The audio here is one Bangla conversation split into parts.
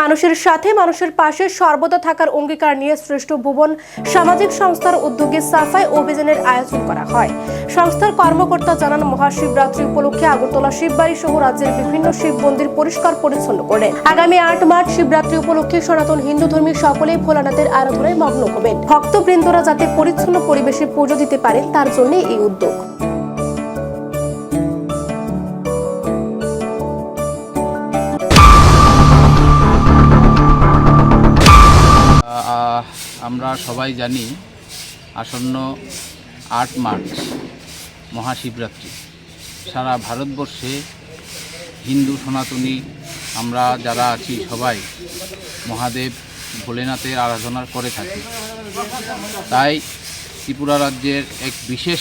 মানুষের সাথে, মানুষের পাশে সর্বদা থাকার অঙ্গীকার নিয়ে শ্রেষ্ঠ ভুবন সামাজিক সংস্থার উদ্যোগে সাফাই অভিযানের আয়োজন করা হয়। সংস্থার কর্মকর্তা জানান, মহাশিবরাত্রি উপলক্ষে আগরতলা শিববাড়ি সহ রাজ্যের বিভিন্ন শিব মন্দির পরিষ্কার পরিচ্ছন্ন করে আগামী আট মার্চ শিবরাত্রি উপলক্ষে সনাতন হিন্দু ধর্মী সকলেই ভোলানাথের আরাধনায় মগ্ন হবেন। ভক্তবৃন্দরা যাতে পরিচ্ছন্ন পরিবেশে পুজো দিতে পারেন, তার জন্য এই উদ্যোগ। আমরা সবাই জানি আসন্ন আট মার্চ মহাশিবরাত্রি। সারা ভারতবর্ষে হিন্দু সনাতনী আমরা যারা আছি সবাই মহাদেব ভোলেনাথের আরাধনা করে থাকি। তাই ত্রিপুরা রাজ্যের এক বিশেষ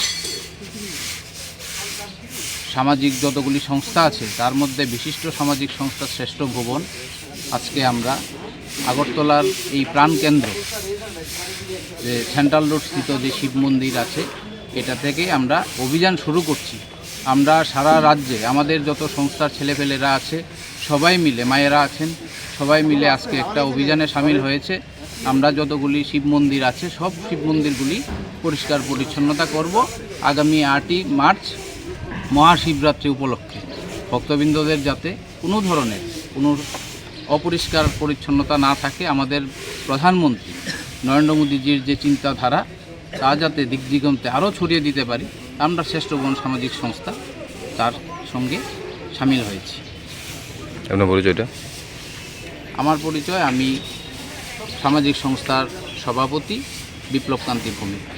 সামাজিক যতগুলি সংস্থা আছে, তার মধ্যে বিশিষ্ট সামাজিক সংস্থা শ্রেষ্ঠ ভুবন। আজকে আমরা আগরতলার এই প্রাণকেন্দ্র, যে সেন্ট্রাল রোড স্থিত যে শিব মন্দির আছে, এটা থেকে আমরা অভিযান শুরু করছি। আমরা সারা রাজ্যে, আমাদের যত সংস্থার ছেলেপেলেরা আছে, সবাই মিলে, মায়েরা আছেন, সবাই মিলে আজকে একটা অভিযানে সামিল হয়েছে। আমরা যতগুলি শিব মন্দির আছে, সব শিব মন্দিরগুলি পরিষ্কার পরিচ্ছন্নতা করব। আগামী আটই মার্চ মহাশিবরাত্রি উপলক্ষে। ভক্তবৃন্দদের যাতে কোনো ধরনের কোনো অপরিষ্কার পরিচ্ছন্নতা না থাকে আমাদের প্রধানমন্ত্রী নরেন্দ্র মোদীজির যে চিন্তাধারা তা যাতে দিক দিগন্তে আরও ছড়িয়ে দিতে পারি আমরা শ্রেষ্ঠবন সামাজিক সংস্থা তার সঙ্গে সামিল হয়েছি। আপনার পরিচয়টা? আমার পরিচয় আমি সামাজিক সংস্থার সভাপতি বিপ্লবকান্তি ভূমিকা।